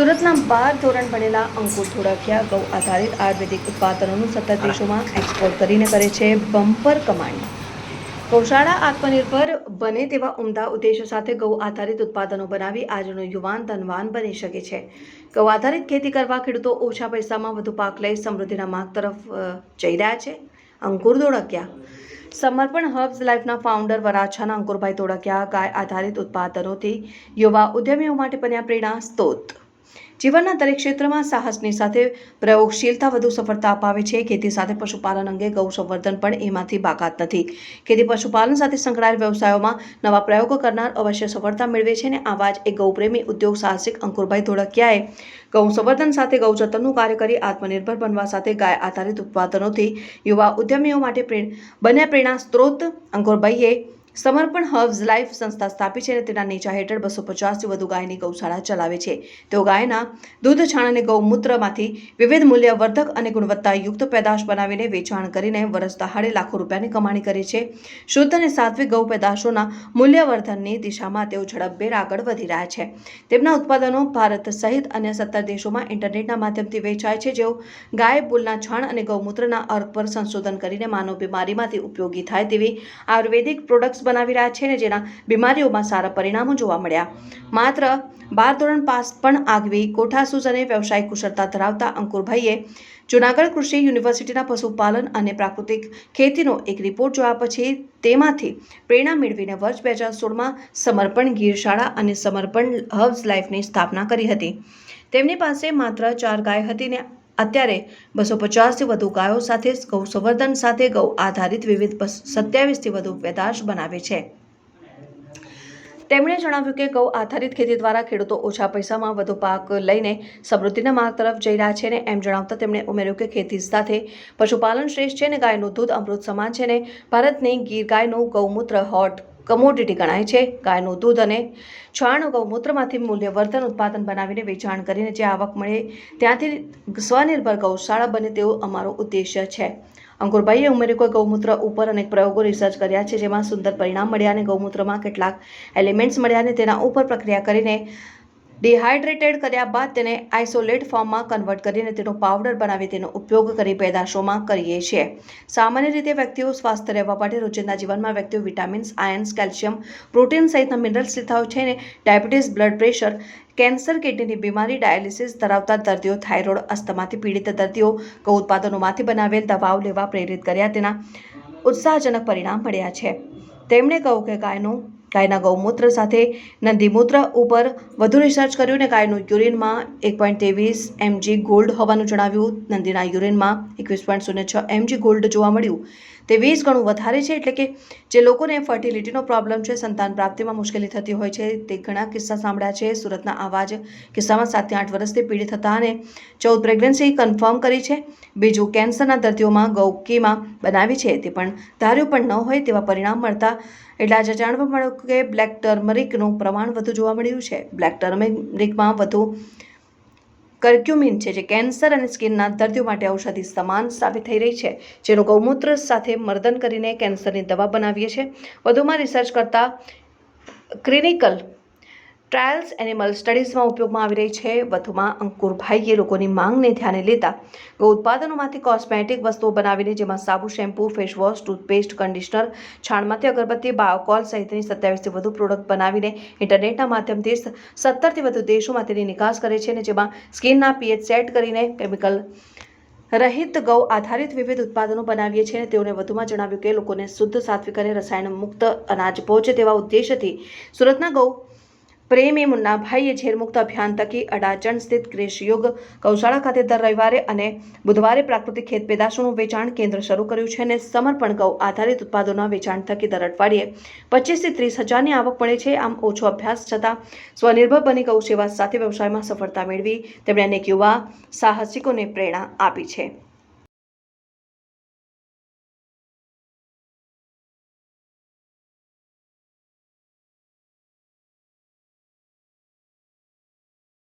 સુરતના બાર ધોરણ ભણેલા અંકુર ધોળકિયા ગૌ આધારિત આયુર્વેદિક ઉત્પાદનોનું સતત દેશોમાં એક્સપોર્ટ કરીને કરે છે બમ્પર કમાણી. ગૌશાળા આત્મનિર્ભર બને તેવા ઉમદા ઉદ્દેશો સાથે ગૌ આધારિત ઉત્પાદનો બનાવી આજનો યુવાન ધનવાન બની શકે છે. ગૌ આધારિત ખેતી કરવા ખેડૂતો ઓછા પૈસામાં વધુ પાક લઈ સમૃદ્ધિના માર્ગ તરફ જઈ રહ્યા છે. અંકુર ધોળકિયા. સમર્પણ હર્બ્સ લાઈફના ફાઉન્ડર વરાછાના અંકુરભાઈ તોડકિયા ગાય આધારિત ઉત્પાદનોથી યુવા ઉદ્યમીઓ માટે બન્યા પ્રેરણા સ્ત્રોત. જીવનના દરેક ક્ષેત્રમાં સાહસની સાથે પ્રયોગશીલતા વધુ સફળતા અપાવે છે. ખેતી સાથે પશુપાલન અંગે ગૌ સંવર્ધન પણ એમાંથી બાકાત નથી. ખેતી પશુપાલન સાથે સંકળાયેલ વ્યવસાયોમાં નવા પ્રયોગો કરનાર અવશ્ય સફળતા મેળવે છે અને આવા જ એક ગૌપ્રેમી ઉદ્યોગ સાહસિક અંકુરભાઈ ધોળકિયાએ ગૌ સંવર્ધન સાથે ગૌ જતનનું કાર્ય કરી આત્મનિર્ભર બનવા સાથે ગાય આધારિત ઉત્પાદનોથી યુવા ઉદ્યમીઓ માટે બન્યા પ્રેરણા સ્ત્રોત અંકુરભાઈએ સમર્પણ હર્બ્સ લાઈફ સંસ્થા સ્થાપી છે અને તેના નીચા હેઠળ બસો પચાસથી વધુ ગાયની ગૌશાળા ચલાવે છે. તેઓ ગાયના દૂધ, છાણ અને ગૌમૂત્રમાંથી વિવિધ મૂલ્યવર્ધક અને ગુણવત્તાયુક્ત પેદાશ બનાવીને વેચાણ કરીને વરસ દહાડે લાખો રૂપિયાની કમાણી કરે છે. શુદ્ધ અને સાત્વિક ગૌ પેદાશોના મૂલ્યવર્ધનની દિશામાં તેઓ ઝડપભેર આગળ વધી રહ્યા છે. તેમના ઉત્પાદનો ભારત સહિત અન્ય સત્તર દેશોમાં ઇન્ટરનેટના માધ્યમથી વેચાય છે. જેઓ ગાય, પુલના છાણ અને ગૌમૂત્રના અર્ક પર સંશોધન કરીને માનવ બીમારીમાંથી ઉપયોગી થાય તેવી આયુર્વેદિક પ્રોડક્ટ્સ બનાવી રહ્યા છે ને જેના બીમારીઓમાં સારા પરિણામો જોવા મળ્યા. માત્ર બાર ધોરણ પાસ પણ આગવી કોઠાસૂઝ અને વ્યવસાયિક કુશળતા ધરાવતા અંકુરભાઈએ જૂનાગઢ કૃષિ યુનિવર્સિટીના પશુપાલન અને પ્રાકૃતિક ખેતીનો એક રિપોર્ટ જોયા પછી તેમાંથી પ્રેરણા મેળવીને વર્ષ બે હજાર સોળમાં સમર્પણ ગીરશાળા અને સમર્પણ હર્બ્સ લાઈફની સ્થાપના કરી હતી. તેમની પાસે માત્ર ચાર ગાય હતી ને અત્યારે બસો પચાસથી વધુ ગાયો સાથે ગૌ સંવર્ધન સાથે ગૌ આધારિત વિવિધ સત્યાવીસથી વધુ પેદાશ બનાવે છે. તેમણે જણાવ્યું કે ગૌ આધારિત ખેતી દ્વારા ખેડૂતો ઓછા પૈસામાં વધુ પાક લઈને સમૃદ્ધિના માર્ગ તરફ જઈ રહ્યા છે ને એમ જણાવતા તેમણે ઉમેર્યું કે ખેતી સાથે પશુપાલન શ્રેષ્ઠ છે ને ગાયનું દૂધ અમૃત સમાન છે ને ભારતની ગીર ગાયનું ગૌમૂત્ર હોટ કમોડિટી ગણાય છે. ગાયનું દૂધ અને છાણ ગૌમૂત્રમાંથી મૂલ્યવર્ધન ઉત્પાદન બનાવીને વેચાણ કરીને જે આવક મળે ત્યાંથી સ્વનિર્ભર ગૌશાળા બને તેવો અમારો ઉદ્દેશ્ય છે. અંકુરભાઈએ ઉમેર્યું કે ગૌમૂત્ર ઉપર અનેક પ્રયોગો રિસર્ચ કર્યા છે જેમાં સુંદર પરિણામ મળ્યા અને ગૌમૂત્રમાં કેટલાક એલિમેન્ટ્સ મળ્યા અને તેના ઉપર પ્રક્રિયા કરીને ડિહાઇડ્રેટેડ કર્યા બાદ તેને આઇસોલેટ ફોર્મમાં કન્વર્ટ કરીને તેનો પાવડર બનાવી તેનો ઉપયોગ કરી પેદાશોમાં કરીએ છીએ. સામાન્ય રીતે વ્યક્તિઓ સ્વાસ્થ્ય રહેવા માટે રોજિંદા જીવનમાં વ્યક્તિઓ વિટામિન્સ આયન્સ કેલ્શિયમ પ્રોટીન સહિતના મિનરલ્સ લેતા છે ને ડાયાબિટીસ બ્લડ પ્રેશર કેન્સર કિડનીની બીમારી ડાયાલિસિસ ધરાવતા દર્દીઓ થાઇરોઇડ અસ્થમાથી પીડિત દર્દીઓ ગૌ ઉત્પાદનોમાંથી બનાવેલ દવાઓ લેવા પ્રેરિત કર્યા તેના ઉત્સાહજનક પરિણામ મળ્યા છે. તેમણે કહ્યું કે ગાયનું ગાયના ગૌમૂત્ર સાથે નંદીમૂત્ર ઉપર વધુ રિસર્ચ કર્યું ને ગાયનું યુરિનમાં એક પોઈન્ટ ત્રેવીસ એમજી ગોલ્ડ હોવાનું જણાવ્યું. નંદીના યુરિનમાં એકવીસ પોઈન્ટ શૂન્ય છ એમજી ગોલ્ડ જોવા મળ્યું. તે વીસ ગણું વધારે છે એટલે કે જે લોકોને ફર્ટિલિટીનો પ્રોબ્લેમ છે, સંતાન પ્રાપ્તિમાં મુશ્કેલી થતી હોય છે, તે ઘણા કિસ્સા સાંભળ્યા છે. સુરતના આવા જ કિસ્સામાં સાતથી આઠ વર્ષથી પીડિત હતા અને ચૌદ પ્રેગ્નન્સી કન્ફર્મ કરી છે. બીજું કેન્સરના દર્દીઓમાં ગૌકીમાં બનાવી છે, તે પણ ધાર્યું પણ ન હોય તેવા પરિણામ મળતા એટલે આજે જાણવા મળ્યું કે બ્લેક ટર્મરિકનું પ્રમાણ વધુ જોવા મળ્યું છે. બ્લેક ટર્મરિકમાં વધુ કર્ક્યુમિન છે, જે કેન્સર અને સ્કિનના દર્દીઓ માટે ઔષધિ સમાન સાબિત થઈ રહી છે, જેનું ગૌમૂત્ર સાથે મર્દન કરીને કેન્સરની દવા બનાવીએ છીએ. વધુમાં રિસર્ચ કરતા ક્લિનિકલ ટ્રાયલ્સ એનિમલ સ્ટડીઝમાં ઉપયોગમાં આવી રહી છે. વધુમાં અંકુરભાઈએ લોકોની માંગને ધ્યાને લેતા ગૌ ઉત્પાદનોમાંથી કોસ્મેટિક વસ્તુઓ બનાવીને જેમાં સાબુ, શેમ્પૂ ફેસવોશ ટૂથપેસ્ટ કન્ડિશનર છાણમાંથી અગરબત્તી, બાયોકોલ સહિતની સત્યાવીસથી વધુ પ્રોડક્ટ બનાવીને ઇન્ટરનેટના માધ્યમથી સત્તરથી વધુ દેશોમાં તેની નિકાસ કરે છે અને જેમાં સ્કિનના પીએચ સેટ કરીને કેમિકલ રહિત ગૌ આધારિત વિવિધ ઉત્પાદનો બનાવીએ છીએ અને તેઓને વધુમાં જણાવ્યું કે લોકોને શુદ્ધ, સાત્વિક અને રસાયણ મુક્ત અનાજ પહોંચે તેવા ઉદ્દેશથી સુરતના ગૌ પ્રેમી મુન્નાભાઈએ ઝેરમુક્ત અભિયાન થકી અડાચણ સ્થિત કૃષિયોગ ગૌશાળા ખાતે દર રવિવારે અને બુધવારે પ્રાકૃતિક ખેત પેદાશોનું વેચાણ કેન્દ્ર શરૂ કર્યું છે અને સમર્પણ ગૌ આધારિત ઉત્પાદનોના વેચાણ થકી દર અઠવાડિયે પચીસથી ત્રીસ હજારની આવક મળે છે. આમ ઓછો અભ્યાસ છતાં સ્વનિર્ભર બની ગૌ સેવા સાથે વ્યવસાયમાં સફળતા મેળવી તેમણે અનેક યુવા સાહસિકોને પ્રેરણા આપી છે.